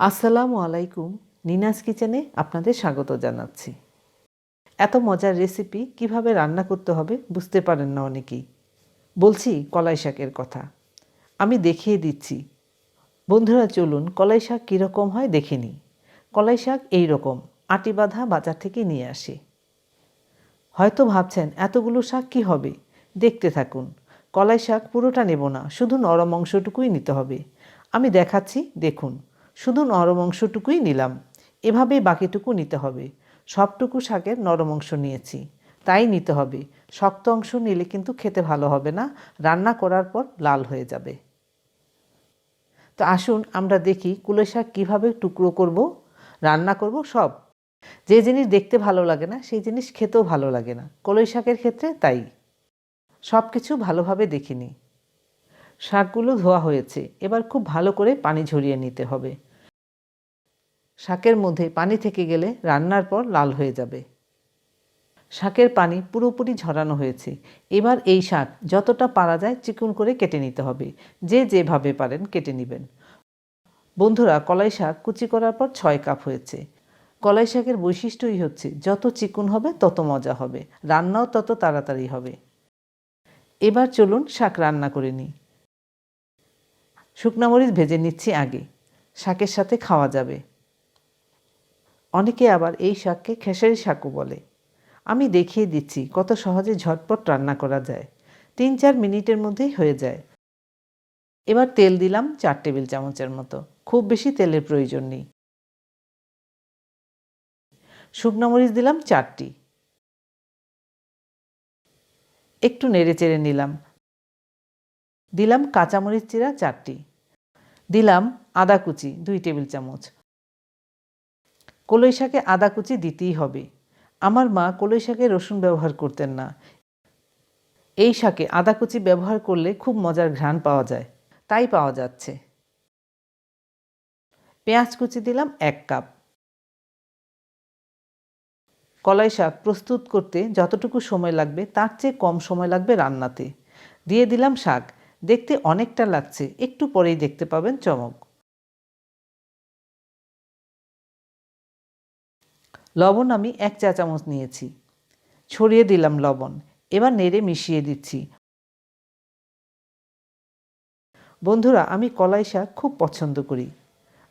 আসসালামু আলাইকুম, নিনাস কিচেনে আপনাদের স্বাগত জানাচ্ছি। এত মজার রেসিপি কীভাবে রান্না করতে হবে বুঝতে পারেন না অনেকেই। বলছি কলাই শাকের কথা। আমি দেখিয়ে দিচ্ছি। বন্ধুরা, চলুন কলাই শাক কীরকম হয় দেখে নিই। কলাই শাক এই রকম, আটি বাঁধা বাজার থেকে নিয়ে আসে। হয়তো ভাবছেন, এতগুলো শাক কি হবে? দেখতে থাকুন। কলাই শাক পুরোটা নেব না, শুধু নরম অংশটুকুই নিতে হবে। আমি দেখাচ্ছি, দেখুন। শুধু নরম অংশটুকুই নিলাম। এভাবেই বাকিটুকু নিতে হবে। সবটুকু শাকের নরম অংশ নিয়েছি। তাই নিতে হবে। শক্ত অংশ নিলে কিন্তু খেতে ভালো হবে না। রান্না করার পর লাল হয়ে যাবে। তো আসুন আমরা দেখি কুলে শাক কীভাবে টুকরো করব, রান্না করব সব। যে জিনিস দেখতে ভালো লাগে না, সেই জিনিস খেতেও ভালো লাগে না। কলই শাকের ক্ষেত্রে তাই। সব কিছু ভালোভাবে দেখিনি। শাকগুলো ধোয়া হয়েছে। এবার খুব ভালো করে পানি ঝরিয়ে নিতে হবে। শাকের মধ্যে পানি থেকে গেলে রান্নার পর লাল হয়ে যাবে। শাকের পানি পুরোপুরি ঝরানো হয়েছে। এবার এই শাক যতটা পারা যায় চিকুন করে কেটে নিতে হবে। যে যেভাবে পারেন কেটে নেবেন। বন্ধুরা, কলাই শাক কুচি করার পর ছয় কাপ হয়েছে। কলাই শাকের বৈশিষ্ট্যই হচ্ছে, যত চিকুন হবে তত মজা হবে। রান্নাও তত তাড়াতাড়ি হবে। এবার চলুন শাক রান্না করে নিই। শুকনা মরিচ ভেজে নিচ্ছি আগে। শাকের সাথে খাওয়া যাবে। অনেকে আবার এই শাককে খেসারি শাকও বলে। আমি দেখিয়ে দিচ্ছি কত সহজে ঝটপট রান্না করা যায়। তিন চার মিনিটের মধ্যেই হয়ে যায়। এবার তেল দিলাম চার টেবিল চামচের মতো। খুব বেশি তেলের প্রয়োজন নেই। শুকনো মরিচ দিলাম চারটি। একটু নেড়ে চেড়ে নিলাম। দিলাম কাঁচামরিচ চিরা চারটি। দিলাম আদা কুচি, দুই টেবিল চামচ। কলই শাকে আদা কুচি দিতেই হবে। আমার মা কলই শাকে রসুন ব্যবহার করতেন না। এই শাকে আদা কুচি ব্যবহার করলে খুব মজার ঘ্রাণ পাওয়া যায়। তাই পাওয়া যাচ্ছে। পেঁয়াজ কুচি দিলাম এক কাপ। কলাই শাক প্রস্তুত করতে যতটুকু সময় লাগবে তার চেয়ে কম সময় লাগবে রান্নাতে। দিয়ে দিলাম শাক। দেখতে অনেকটা লাগছে। একটু পরেই দেখতে পাবেন চমক। লবণ আমি এক চা চামচ নিয়েছি। ছড়িয়ে দিলাম লবণ। এবার নেড়ে মিশিয়ে দিচ্ছি। বন্ধুরা, আমি কলাই শাক খুব পছন্দ করি।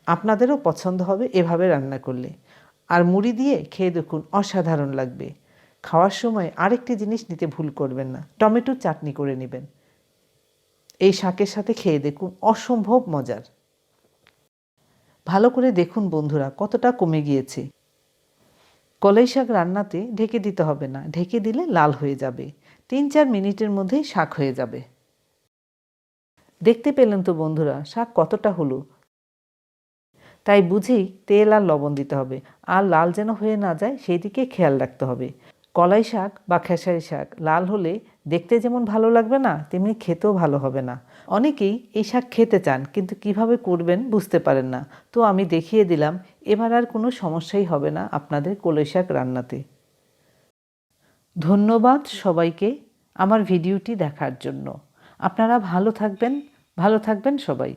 আপনাদেরও পছন্দ হবে এভাবে রান্না করলে। আর মুড়ি দিয়ে খেয়ে দেখুন অসাধারণ লাগবে। খাওয়ার সময় আরেকটি জিনিস নিতে ভুল করবেন না। টমেটোর চাটনি করে নেবেন। এই শাকের সাথে খেয়ে দেখুন অসম্ভব মজার। ভালো করে দেখুন বন্ধুরা, কতটা কমে গিয়েছে। কলাই শাক রান্নাতে ঢেকে দিতে হবে না, ঢেকে দিলে লাল হয়ে যাবে। তিন চার মিনিটের মধ্যেই শাক হয়ে যাবে। দেখতে পেলেন তো বন্ধুরা, শাক কতটা হলো। তাই বুঝেই তেল আর লবণ দিতে হবে। আর লাল যেন হয়ে না যায় সেই দিকে খেয়াল রাখতে হবে। কলাই শাক বা খেসারি শাক লাল হলে দেখতে যেমন ভালো লাগবে না, তেমনি খেতেও ভালো হবে না। অনেকেই এই শাক খেতে চান, কিন্তু কীভাবে করবেন বুঝতে পারেন না। তো আমি দেখিয়ে দিলাম, এবার আর কোনো সমস্যাই হবে না আপনাদের কলাই শাক রান্নাতে। ধন্যবাদ সবাইকে আমার ভিডিওটি দেখার জন্য। আপনারা ভালো থাকবেন ভালো থাকবেন সবাই।